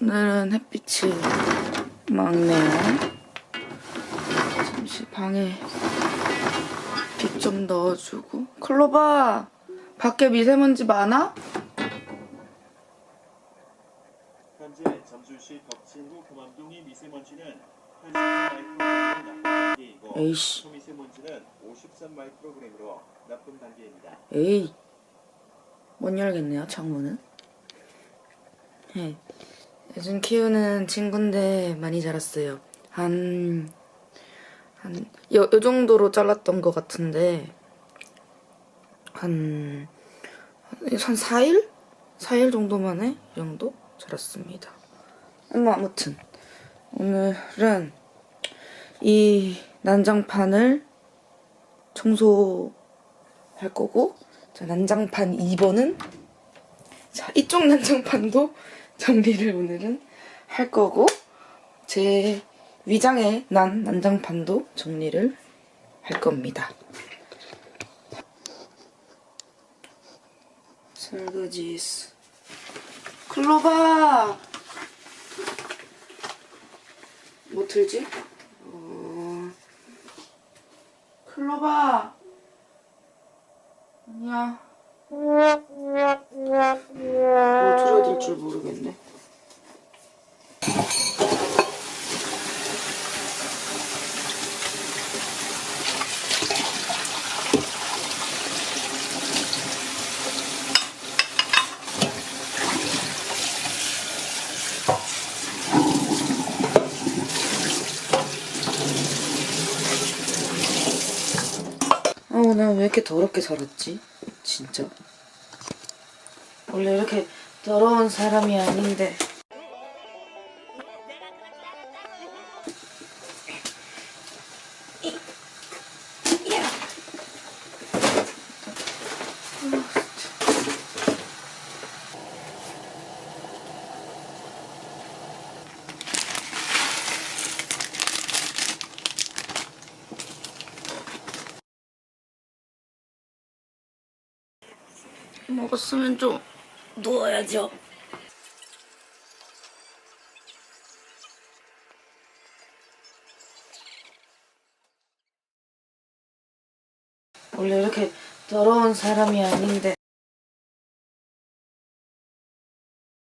오늘은 햇빛이 막네요. 잠시 방에 빛 좀 넣어주고. 클로바! 밖에 미세먼지 많아? 현재 점주시 덕진구 금암동의 미세먼지는 80 마이크로그램 나쁜 단계이고 에이씨. 초미세먼지는 53 마이크로그램으로 나쁜 단계입니다. 에이. 못 열겠네요, 창문은. 네. 요즘 키우는 친구인데 많이 자랐어요. 한, 한, 요, 요 정도로 잘랐던 것 같은데, 한, 한 4일? 4일 정도 만에 이 정도 자랐습니다. 뭐, 아무튼. 오늘은 이 난장판을 청소할 거고, 자, 난장판 2번은 자, 이쪽 난장판도 정리를 오늘은 할 거고 제 위장에 난 난장판도 정리를 할 겁니다. 설거지 클로바 뭐 틀지? 어... 클로바 아니야. 아, 나왜 이렇게 더럽게 살았지? 진짜. 원래 이렇게 더러운 사람이 아닌데. 먹었으면 좀 누워야죠. 원래 이렇게 더러운 사람이 아닌데.